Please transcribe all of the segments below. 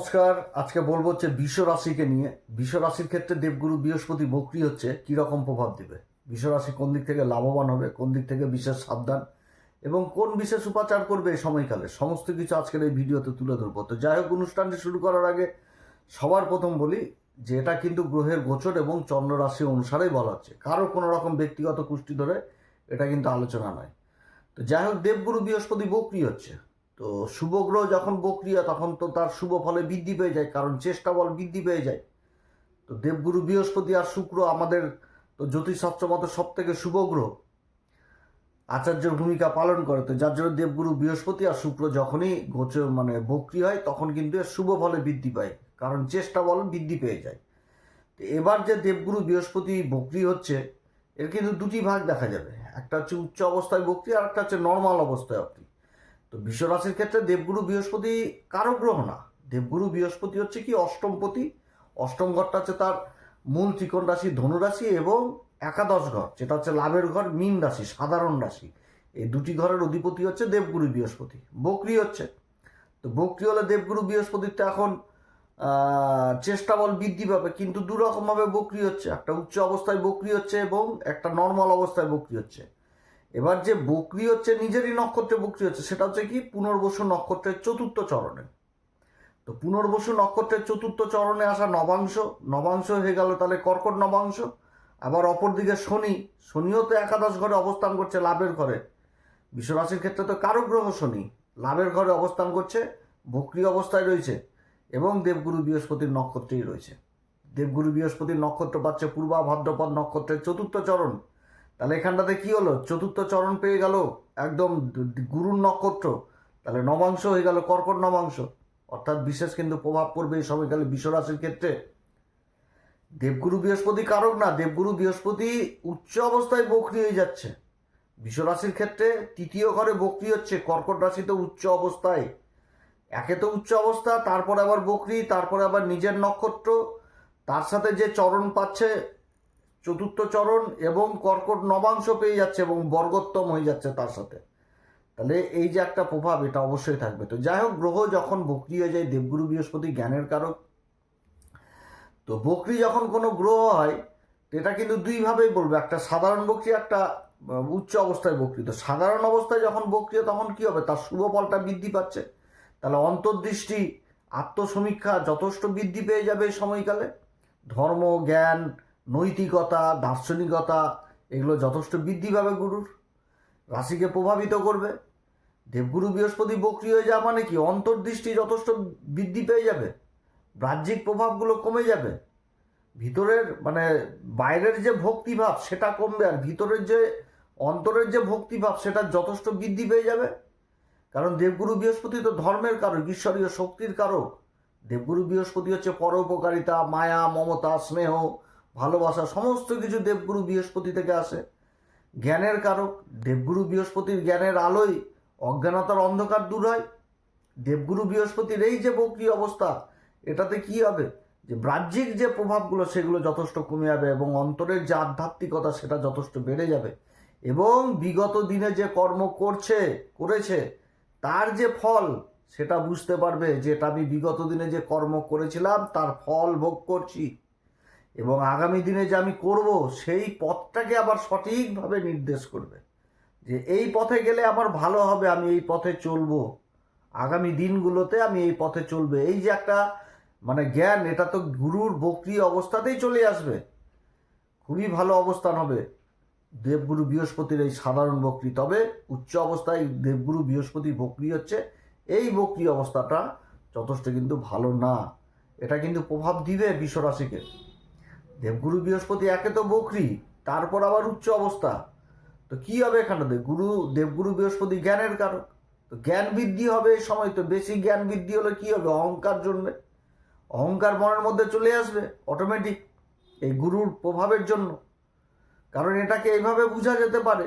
নমস্কার। আজকে বলব হচ্ছে বিশ্ব রাশিকে নিয়ে। বিশ্ব রাশির ক্ষেত্রে দেবগুরু বৃহস্পতি বক্রি হচ্ছে কি রকম প্রভাব দিবে? বিশ্ব রাশি কোন দিক থেকে লাভবান হবে, কোন দিক থেকে বিশেষ সাবধান, এবং কোন বিশেষ উপাচার করবে এই সময়কালে? সমস্ত কিছু আজকের এই ভিডিওতে তুলে ধরবো। তো যাই হোক, অনুষ্ঠানটি শুরু করার আগে সবার প্রথম বলি যে এটা কিন্তু গ্রহের গোচর এবং চন্দ্র রাশি অনুসারেই বলা হচ্ছে। কারও কোনো রকম ব্যক্তিগত কুষ্টি ধরে এটা কিন্তু আলোচনা নয়। তো যাই হোক, দেবগুরু বৃহস্পতি বক্রি হচ্ছে। তো শুভ গ্রহ যখন বক্রিয়া, তখন তো তার শুভ ফলে বৃদ্ধি পেয়ে যায়, কারণ চেষ্টা বল বৃদ্ধি পেয়ে যায়। তো দেবগুরু বৃহস্পতি আর শুক্র আমাদের তো জ্যোতিষশাস্ত্র মতো সব থেকে শুভ গ্রহ। আচার্যের ভূমিকা পালন করে, তো যার জন্য দেবগুরু বৃহস্পতি আর শুক্র যখনই গোচ মানে বক্রি হয়, তখন কিন্তু এর শুভ ফলে বৃদ্ধি পায়, কারণ চেষ্টা বল বৃদ্ধি পেয়ে যায়। তো এবার যে দেবগুরু বৃহস্পতি বক্রি হচ্ছে, এর কিন্তু দুটি ভাগ দেখা যাবে, একটা হচ্ছে উচ্চ অবস্থায় বক্রি আর একটা হচ্ছে নর্মাল অবস্থায় বক্রি তো বিশ্বরাশির ক্ষেত্রে দেবগুরু বৃহস্পতি কারও গ্রহ না। দেবগুরু বৃহস্পতি হচ্ছে কি? অষ্টমপতি অষ্টম ঘরটা হচ্ছে তার মূল ত্রিকোণ রাশি ধনুরাশি এবং একাদশ ঘর, যেটা হচ্ছে লাভের ঘর, মীন রাশি, সাধারণ রাশি। এই দুটি ঘরের অধিপতি হচ্ছে দেবগুরু বৃহস্পতি। বকরি হচ্ছে। তো বকরি হলে দেবগুরু বৃহস্পতির তো এখন চেষ্টা বল বৃদ্ধি পাবে, কিন্তু দুরকমভাবে বকরি হচ্ছে। একটা উচ্চ অবস্থায় বকরি হচ্ছে এবং একটা নর্মাল অবস্থায় বকরি হচ্ছে। এবার যে বকরি হচ্ছে, নিজেরই নক্ষত্রে বকরি হচ্ছে, সেটা হচ্ছে কি? পুনর্বসু নক্ষত্রের চতুর্থ চরণে। তো পুনর্বসু নক্ষত্রের চতুর্থ চরণে আসা নবাংশ নবাংশ হয়ে গেল তাহলে কর্কট নবাংশ, আবার অপরদিকে শনি, শনিও তো একাদশ ঘরে অবস্থান করছে লাভের ঘরে। বিশ্বরাশির ক্ষেত্রে তো কারও গ্রহ শনি, লাভের ঘরে অবস্থান করছে, বকরি অবস্থায় রয়েছে, এবং দেবগুরু বৃহস্পতির নক্ষত্রেই রয়েছে। দেবগুরু বৃহস্পতির নক্ষত্র পাচ্ছে পূর্বা ভাদ্রপদ নক্ষত্রের চতুর্থ চরণ। তাহলে এখানটাতে কি হলো? চতুর্থ চরণ পেয়ে গেল, একদম গুরুর নক্ষত্র। তাহলে নবাংশ হয়ে গেল, কর্কট নবাংশ। অর্থাৎ বিশেষ কিন্তু প্রভাব পড়বে এই সময় সময়কালে বিশ্বরাশির ক্ষেত্রে। দেবগুরু বৃহস্পতি কারক না, দেবগুরু বৃহস্পতি উচ্চ অবস্থায় বকরি হয়ে যাচ্ছে। বিশ্বরাশির ক্ষেত্রে তৃতীয় ঘরে বকরি হচ্ছে, কর্কট রাশিতে উচ্চ অবস্থায়। একে তো উচ্চ অবস্থা, তারপর আবার বকরি, তারপরে আবার নিজের নক্ষত্র। তার সাথে যে চরণ পাচ্ছে চতুর্থ চরণ এবং কর্কট নবাংশ পেয়ে যাচ্ছে এবং বর্গোত্তম হয়ে যাচ্ছে তার সাথে। তাহলে এই যে একটা প্রভাব, এটা অবশ্যই থাকবে। তো যাই হোক, গ্রহ যখন বকরি হয়ে যায়, দেবগুরু বৃহস্পতি জ্ঞানের কারক। তো বকরি যখন কোনো গ্রহ হয় এটা কিন্তু দুইভাবেই বলবে। একটা সাধারণ বকরি, একটা উচ্চ অবস্থায় বকরি। তো সাধারণ অবস্থায় যখন বকরি তখন কি হবে? তার শুভ ফলটা বৃদ্ধি পাচ্ছে। তাহলে অন্তর্দৃষ্টি, আত্মসমীক্ষা যথেষ্ট বৃদ্ধি পেয়ে যাবে এই সময়কালে। ধর্ম, জ্ঞান নৈতিকতা, দার্শনিকতা, এগুলো যথেষ্ট বৃদ্ধি পাবে গুরুর। রাশিকে প্রভাবিত করবে। দেবগুরু বৃহস্পতি বক্রি হয়ে যাওয়া মানে কি? অন্তর্দৃষ্টি যথেষ্ট বৃদ্ধি পেয়ে যাবে। বাহ্যিক প্রভাবগুলো কমে যাবে। ভিতরের মানে বাইরের যে ভক্তিভাব, সেটা কমবে আর ভিতরের যে, অন্তরের যে ভক্তিভাব, সেটা যথেষ্ট বৃদ্ধি পেয়ে যাবে। কারণ দেবগুরু বৃহস্পতি তো ধর্মের কারক, ঈশ্বরীয় শক্তির কারক। দেবগুরু বৃহস্পতি হচ্ছে পরোপকারিতা, মায়া, মমতা, স্নেহ ভালোবাসা, সমস্ত কিছু দেবগুরু বৃহস্পতি থেকে আসে। জ্ঞানের কারক, দেবগুরু বৃহস্পতির জ্ঞানের আলোয় অজ্ঞানতার অন্ধকার দূর হয়। দেবগুরু বৃহস্পতির এই যে বক্রি অবস্থা, এটাতে কি হবে? যে বাহ্যিক যে প্রভাবগুলো, সেগুলো যথেষ্ট কমে যাবে এবং অন্তরের যে আধ্যাত্মিকতা, সেটা যথেষ্ট বেড়ে যাবে। এবং বিগত দিনে যে কর্ম করছে, করেছে, তার যে ফল, সেটা বুঝতে পারবে যে এটা আমি বিগত দিনে যে কর্ম করেছিলাম, তার ফল ভোগ করছি। এবং আগামী দিনে যে আমি করব, সেই পথটাকে আবার সঠিকভাবে নির্দেশ করবে। যে এই পথে গেলে আমার ভালো হবে, আমি এই পথে চলবো। আগামী দিনগুলোতে আমি এই পথে চলবে। এই যে একটা মানে জ্ঞান, এটা তো গুরুর বক্রি অবস্থাতেই চলে আসবে। খুবই ভালো অবস্থান হবে। দেবগুরু বৃহস্পতির এই সাধারণ বক্রি। তবে উচ্চ অবস্থায় দেবগুরু বৃহস্পতি বক্রি হচ্ছে। এই বক্রি অবস্থাটা যথেষ্ট কিন্তু ভালো না। এটা কিন্তু প্রভাব দিবে বিশ্বরাশিকে। দেবগুরু বৃহস্পতি একে তো বকরি, তারপর আবার উচ্চ অবস্থা। তো কি হবে এখানটাতে গুরু দেবগুরু বৃহস্পতি জ্ঞানের কারক। তো জ্ঞান বৃদ্ধি হবে এই সময়, তো বেশি জ্ঞান বৃদ্ধি হলে কি হবে? অহংকার জন্মে। অহংকার মনের মধ্যে চলে আসবে অটোমেটিক এই গুরুর প্রভাবের জন্য। কারণ এটাকে এইভাবে বোঝা যেতে পারে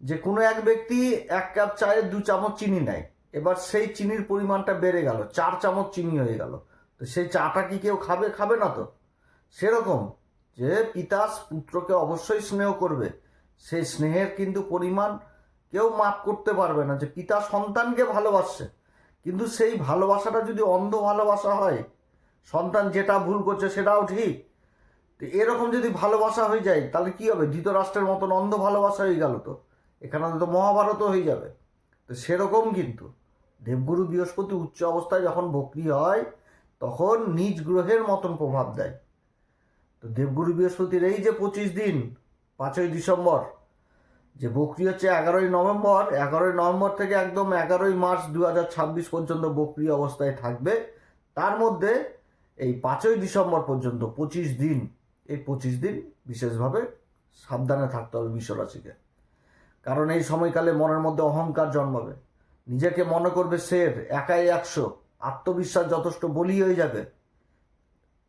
যে কোনো এক ব্যক্তি এক কাপ চায়ে দু চামচ চিনি নেয়। এবার সেই চিনির পরিমাণটা বেড়ে গেল, চার চামচ চিনি হয়ে গেল। তো সেই চাটা কি কেউ খাবে? খাবে না তো। সেরকম যে পিতা পুত্রকে অবশ্যই স্নেহ করবে। সেই স্নেহের কিন্তু পরিমাণ কেউ মাপ করতে পারবে না যে পিতা সন্তানকে ভালোবাসছে। কিন্তু সেই ভালোবাসাটা যদি অন্ধ ভালোবাসা হয়, সন্তান যেটা ভুল করছে সেটাও ঠিক। তো এরকম যদি ভালোবাসা হয়ে যায়, তাহলে কি হবে? ধৃতরাষ্ট্রের মতন অন্ধ ভালোবাসা হয়ে গেল তো। এখানে তো মহাভারতও হয়ে যাবে। তো সেরকম কিন্তু দেবগুরু বৃহস্পতি উচ্চ অবস্থায় যখন বক্রি হয়, তখন নিজ গ্রহের মতন প্রভাব দেয়। তো দেবগুরু বৃহস্পতির এই যে পঁচিশ দিন, পাঁচই ডিসেম্বর, যে বকরি হচ্ছে এগারোই নভেম্বর এগারোই নভেম্বর থেকে একদম এগারোই মার্চ দু হাজার ছাব্বিশ পর্যন্ত বকরি অবস্থায় থাকবে। তার মধ্যে এই পাঁচই ডিসেম্বর পর্যন্ত পঁচিশ দিন, এই পঁচিশ দিন বিশেষভাবে সাবধানে থাকতে হবে বিশ্বরাশিকে। কারণ এই সময়কালে মনের মধ্যে অহংকার জন্মাবে। নিজেকে মনে করবে শের একাই একশো। আত্মবিশ্বাস যথেষ্ট বলি হয়ে যাবে।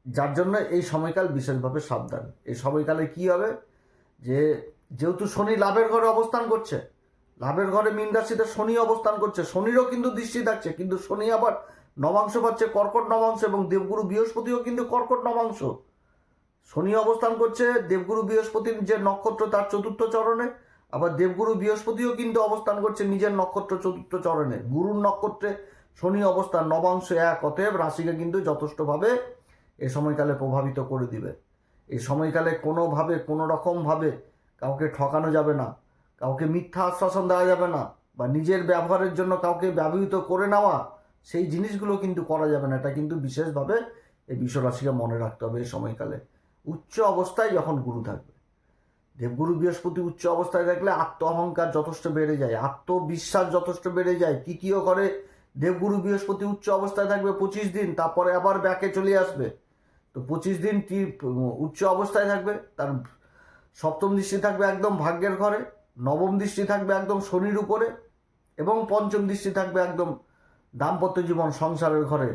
যার জন্য এই সময়কাল বিশেষভাবে সাবধান। এই সময়কালে কি হবে? যে, যেহেতু শনি লাভের ঘরে অবস্থান করছে, লাভের ঘরে মীন রাশিতে শনি অবস্থান করছে, শনিরও কিন্তু দৃষ্টি থাকছে, কিন্তু শনি আবার নবাংশ পাচ্ছে, কর্কট নবাংশ এবং দেবগুরু বৃহস্পতিও কিন্তু কর্কট নবাংশ। শনি অবস্থান করছে, দেবগুরু বৃহস্পতির যে নক্ষত্র তার চতুর্থ চরণে, আবার দেবগুরু বৃহস্পতিও কিন্তু অবস্থান করছে নিজের নক্ষত্র চতুর্থ চরণে। গুরুর নক্ষত্রে শনি অবস্থান, নবাংশ এক, অতএব রাশিকে কিন্তু যথেষ্টভাবে এ সময়কালে প্রভাবিত করে দিবে। এই সময়কালে কোনোভাবে কোনো রকমভাবে কাউকে ঠকানো যাবে না, কাউকে মিথ্যা আশ্বাসন দেওয়া যাবে না বা নিজের ব্যবহারের জন্য কাউকে ব্যবহৃত করে নেওয়া, সেই জিনিসগুলো কিন্তু করা যাবে না। এটা কিন্তু বিশেষভাবে এই বিশ্বরাশিকে মনে রাখতে হবে এই সময়কালে। উচ্চ অবস্থায় যখন গুরু থাকবে, দেবগুরু বৃহস্পতি উচ্চ অবস্থায় থাকলে আত্ম অহংকার যথেষ্ট বেড়ে যায়, আত্মবিশ্বাস যথেষ্ট বেড়ে যায়। কী তৃতীয় করে? দেবগুরু বৃহস্পতি উচ্চ অবস্থায় থাকবে পঁচিশ দিন, তারপরে আবার ব্যাকে চলে আসবে। তো পঁচিশ দিন কি উচ্চ অবস্থায় থাকবে? তার সপ্তম দৃষ্টি থাকবে একদম ভাগ্যের ঘরে, নবম দৃষ্টি থাকবে একদম শনির উপরে, এবং পঞ্চম দৃষ্টি থাকবে একদম দাম্পত্য জীবন সংসারের ঘরে,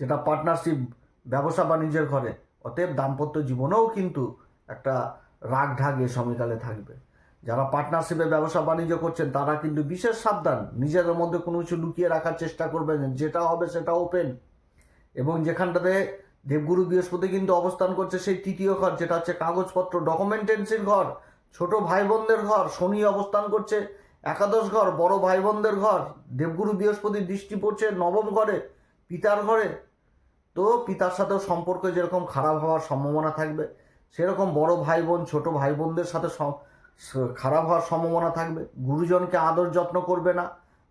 যেটা পার্টনারশিপ ব্যবসা বাণিজ্যের ঘরে। অতএব দাম্পত্য জীবনেও কিন্তু একটা রাগ ঢাক এ সময়কালে থাকবে। যারা পার্টনারশিপে ব্যবসা বাণিজ্য করছেন, তারা কিন্তু বিশেষ সাবধান। নিজেদের মধ্যে কোনো কিছু লুকিয়ে রাখার চেষ্টা করবেন। যেটা হবে সেটা ওপেন এবং যেখানটাতে দেবগুরু বৃহস্পতি কিন্তু অবস্থান করছে সেই তৃতীয় ঘর, যেটা হচ্ছে কাগজপত্র ডকুমেন্টেন্সির ঘর, ছোট ভাই বোনদের ঘর, শনি অবস্থান করছে, একাদশ ঘর, বড় ভাই বোনদের ঘর, দেবগুরু বৃহস্পতির দৃষ্টি পড়ছে নবম ঘরে, পিতার ঘরে। তো পিতার সাথেও সম্পর্ক যেরকম খারাপ হওয়ার সম্ভাবনা থাকবে, সেরকম বড় ভাই বোন ছোট ভাই বোনদের সাথে খারাপ হওয়ার সম্ভাবনা থাকবে। গুরুজনকে আদর যত্ন করবে না,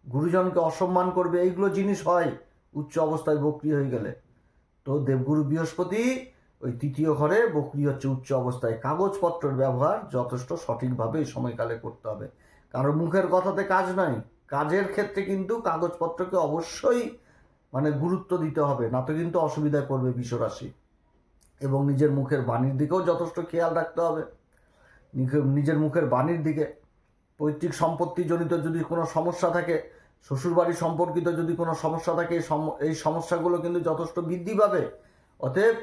গুরুজনকে অসম্মান করবে, এইগুলো জিনিস হয়, উচ্চ অবস্থায় বক্রি হয়ে গেলে। তো দেবগুরু বৃহস্পতি ওই তৃতীয় ঘরে বকরি হচ্ছে উচ্চ অবস্থায়। কাগজপত্রের ব্যবহার যথেষ্ট সঠিকভাবে এই সময়কালে করতে হবে। কারণ মুখের কথাতে কাজ নয় কাজের ক্ষেত্রে কিন্তু কাগজপত্রকে অবশ্যই মানে গুরুত্ব দিতে হবে, না তো কিন্তু অসুবিধায় পড়বে বিশ্বরাশি। এবং নিজের মুখের বাণীর দিকেও যথেষ্ট খেয়াল রাখতে হবে। নিজে- নিজের মুখের বাণীর দিকে, পৈতৃক সম্পত্তিজনিত যদি কোনো সমস্যা থাকে শ্বশুরবাড়ি সম্পর্কিত যদি কোনো সমস্যা থাকে, এই সম- এই সমস্যাগুলো কিন্তু যথেষ্ট বৃদ্ধি পাবে। অতএব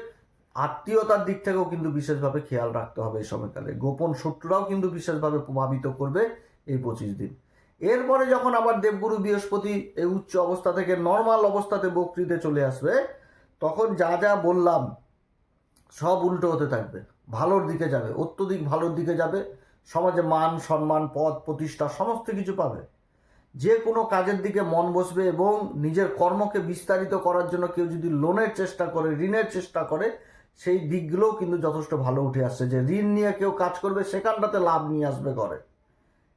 আত্মীয়তার দিক থেকেও কিন্তু বিশেষভাবে খেয়াল রাখতে হবে এই সময়কালে। গোপন শত্রুরাও কিন্তু বিশেষভাবে প্রভাবিত করবে এই পঁচিশ দিন। এরপরে যখন আবার দেবগুরু বৃহস্পতি এই উচ্চ অবস্থা থেকে নর্মাল অবস্থাতে বক্তৃতে চলে আসবে, তখন যা যা বললাম সব উল্টো হতে থাকবে। ভালোর দিকে যাবে, অত্যধিক ভালোর দিকে যাবে। সমাজে মান, সম্মান, পদ, প্রতিষ্ঠা, সমস্ত কিছু পাবে। যে কোনো কাজের দিকে মন বসবে এবং নিজের কর্মকে বিস্তারিত করার জন্য কেউ যদি লোনের চেষ্টা করে, ঋণের চেষ্টা করে, সেই দিকগুলোও কিন্তু যথেষ্ট ভালো উঠে আসছে। যে ঋণ নিয়ে কেউ কাজ করবে, সেখানটাতে লাভ নিয়ে আসবে ঘরে।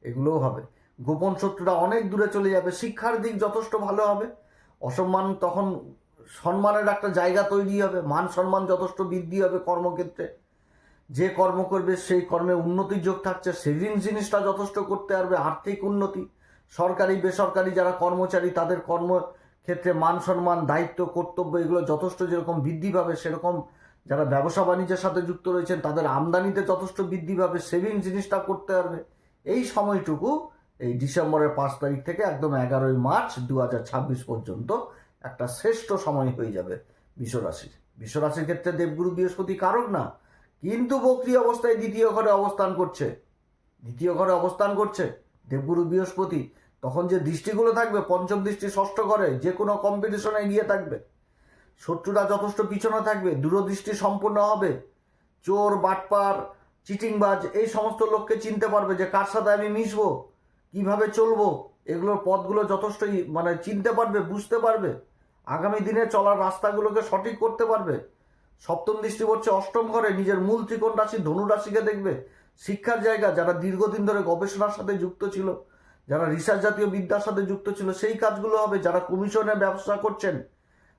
এগুলোও হবে। গোপন শত্রুরা অনেক দূরে চলে যাবে। শিক্ষার দিক যথেষ্ট ভালো হবে। অসম্মান তখন সম্মানের একটা জায়গা তৈরি হবে। মান সম্মান যথেষ্ট বৃদ্ধি হবে কর্মক্ষেত্রে। যে কর্ম করবে, সেই কর্মে উন্নতির যোগ থাকছে। সেভিং জিনিসটা যথেষ্ট করতে পারবে। আর্থিক উন্নতি। সরকারি, বেসরকারি যারা কর্মচারী, তাদের কর্মক্ষেত্রে মান সম্মান, দায়িত্ব, কর্তব্য, এগুলো যথেষ্ট যেরকম বৃদ্ধি পাবে, সেরকম যারা ব্যবসা বাণিজ্যের সাথে যুক্ত রয়েছেন, তাদের আমদানিতে যথেষ্ট বৃদ্ধি পাবে সেভিং জিনিসটা করতে পারবে। এই সময়টুকু, এই ডিসেম্বরের পাঁচ তারিখ থেকে একদম এগারোই মার্চ দু হাজার ছাব্বিশ পর্যন্ত একটা শ্রেষ্ঠ সময় হয়ে যাবে বিশ্বরাশির। বিশ্বরাশির ক্ষেত্রে দেবগুরু বৃহস্পতি কারক না, কিন্তু বক্রি অবস্থায় দ্বিতীয় ঘরে অবস্থান করছে। দ্বিতীয় ঘরে অবস্থান করছে। দেবগুরু বৃহস্পতি, তখন যে দৃষ্টিগুলো থাকবে, পঞ্চম দৃষ্টি ষষ্ঠ ঘরে, যে কোনো কম্পিটিশনে এগিয়ে থাকবে। শত্রুরা যথেষ্ট পিছনে থাকবে, দূরদৃষ্টি সম্পূর্ণ হবে। চোর, বাটপার, চিটিংবাজ, এই সমস্ত লোককে চিনতে পারবে যে কার সাথে আমি মিশবো, কীভাবে চলবো, এগুলোর পথগুলো যথেষ্টই মানে চিনতে পারবে, বুঝতে পারবে। আগামী দিনে চলার রাস্তাগুলোকে সঠিক করতে পারবে। সপ্তম দৃষ্টি পড়ছে অষ্টম ঘরে, নিজের মূল ত্রিকোণ রাশি ধনু রাশিকে দেখবে। শিক্ষার জায়গা যারা দীর্ঘদিন ধরে গবেষণার সাথে যুক্ত ছিল, যারা রিসার্চ জাতীয় বিদ্যার সাথে যুক্ত ছিল, সেই কাজগুলো হবে যারা কমিশনে ব্যবসা করছেন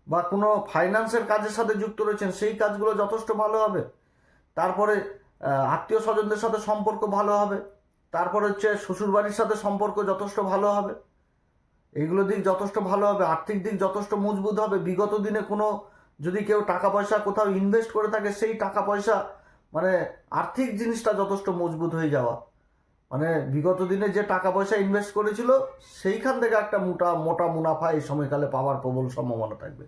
বা কোনো ফাইন্যান্সের কাজের সাথে যুক্ত রয়েছেন, সেই কাজগুলো যথেষ্ট ভালো হবে। তারপরে আত্মীয় স্বজনদের সাথে সম্পর্ক ভালো হবে। তারপর হচ্ছে শ্বশুরবাড়ির সাথে সম্পর্ক যথেষ্ট ভালো হবে। এইগুলো দিক যথেষ্ট ভালো হবে, আর্থিক দিক যথেষ্ট মজবুত হবে। বিগত দিনে কোনো যদি কেউ টাকা পয়সা কোথাও ইনভেস্ট করে থাকে, সেই টাকা পয়সা মানে আর্থিক জিনিসটা যথেষ্ট মজবুত হয়ে যাওয়া। মানে বিগত দিনে যে টাকা পয়সা ইনভেস্ট করেছিল, সেইখান থেকে একটা মোটা মোটা মুনাফা এই সময়কালে পাওয়ার প্রবল সম্ভাবনা থাকবে।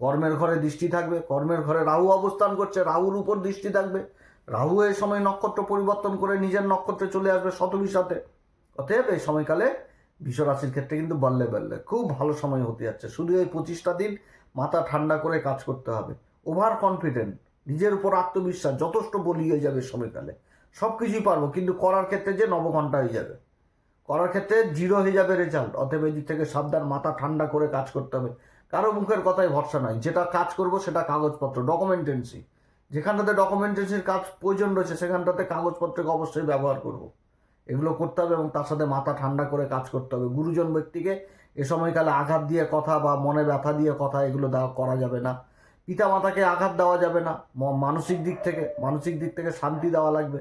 কর্মের ঘরে দৃষ্টি থাকবে, কর্মের ঘরে রাহু অবস্থান করছে, রাহুর উপর দৃষ্টি থাকবে। রাহু এই সময় নক্ষত্র পরিবর্তন করে নিজের নক্ষত্রে চলে আসবে শতবিশাতে। অতএব এই সময়কালে বিশ্বরাশির ক্ষেত্রে কিন্তু বললে বললে খুব ভালো সময় হতে যাচ্ছে। শুধু এই পঁচিশটা দিন মাথা ঠান্ডা করে কাজ করতে হবে। Over confident. নিজের উপর আত্মবিশ্বাস যথেষ্ট বলি হয়ে যাবে সময়কালে। সব কিছুই পারব, কিন্তু করার ক্ষেত্রে যে নবঘণ্টা হয়ে যাবে। করার ক্ষেত্রে জিরো হয়ে যাবে রেজাল্ট অতএব দিক থেকে সাবধান, মাথা ঠান্ডা করে কাজ করতে হবে। কারও মুখের কথায় ভরসা নাই, যেটা কাজ করব সেটা কাগজপত্র ডকুমেন্টেন্সি যেখানটাতে ডকুমেন্টেন্সির কাজ প্রয়োজন রয়েছে, সেখানটাতে কাগজপত্রকে অবশ্যই ব্যবহার করব। এগুলো করতে হবে এবং তার সাথে মাথা ঠান্ডা করে কাজ করতে হবে। গুরুজন ব্যক্তিকে এ সময়কালে আঘাত দিয়ে কথা বা মনে ব্যথা দিয়ে কথা এগুলো দেওয়া করা যাবে না। পিতা মাতাকে আঘাত দেওয়া যাবে না। মানসিক দিক থেকে, মানসিক দিক থেকে শান্তি দেওয়া লাগবে।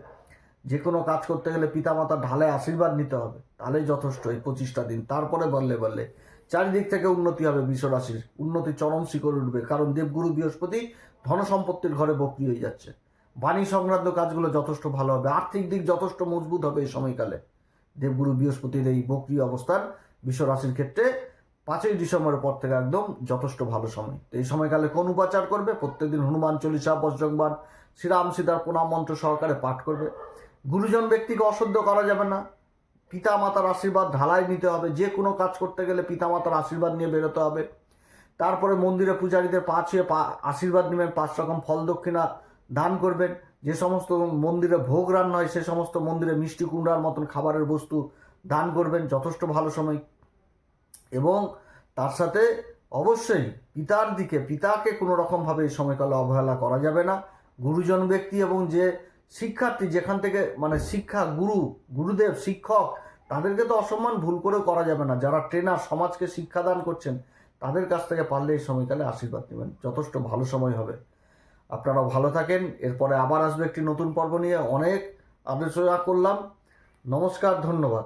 যে কোনো কাজ করতে গেলে পিতা মাতার ঢালে আশীর্বাদ নিতে হবে। তাহলেই যথেষ্ট এই পঁচিশটা দিন। তারপরে বললে বললে চারিদিক থেকে উন্নতি হবে বিশ্বরাশির। উন্নতি চরম শিখর উঠবে, কারণ দেবগুরু বৃহস্পতি ধন সম্পত্তির ঘরে বক্রি হয়ে যাচ্ছে। বাণী সংক্রান্ত কাজগুলো যথেষ্ট ভালো হবে। আর্থিক দিক যথেষ্ট মজবুত হবে এই সময়কালে। দেবগুরু বৃহস্পতির এই বক্রি অবস্থান বিশ্বরাশির ক্ষেত্রে পাঁচই ডিসেম্বরের পর থেকে একদম যথেষ্ট ভালো সময়। তো এই সময়কালে কোন উপাচার করবে? প্রত্যেকদিন হনুমান চল্লিশা বজ্রংবান শ্রীরাম সীতার প্রণাম মন্ত্র সহকারে পাঠ করবে। গুরুজন ব্যক্তিকে অশুদ্ধ করা যাবে না। পিতা মাতার আশীর্বাদ ঢালাই নিতে হবে। যে কোনো কাজ করতে গেলে পিতা মাতার আশীর্বাদ নিয়ে বেরোতে হবে। তারপরে মন্দিরে পূজারীদের পা ছুঁয়ে পা আশীর্বাদ নেবেন, পাঁচ রকম ফল দক্ষিণা দান করবেন। যে সমস্ত মন্দিরে ভোগ রান্না হয়, সে সমস্ত মন্দিরে মিষ্টি কুমড়ার মতন খাবারের বস্তু দান করবেন। যথেষ্ট ভালো সময়। এবং তার সাথে অবশ্যই পিতার দিকে, পিতাকে কোনো রকমভাবে এই সময়কালে অবহেলা করা যাবে না। গুরুজন ব্যক্তি এবং যে শিক্ষার্থী, যেখান থেকে মানে শিক্ষা গুরু, গুরুদেব, শিক্ষক, তাদেরকে তো অসম্মান ভুল করেও করা যাবে না। যারা ট্রেনার সমাজকে শিক্ষাদান করছেন, তাদের কাছ থেকে পারলে এই সময়কালে আশীর্বাদ নেবেন। যথেষ্ট ভালো সময় হবে। আপনারাও ভালো থাকেন। এরপরে আবার আসবে একটি নতুন পর্ব নিয়ে। অনেক আলোচনা করলাম। নমস্কার, ধন্যবাদ।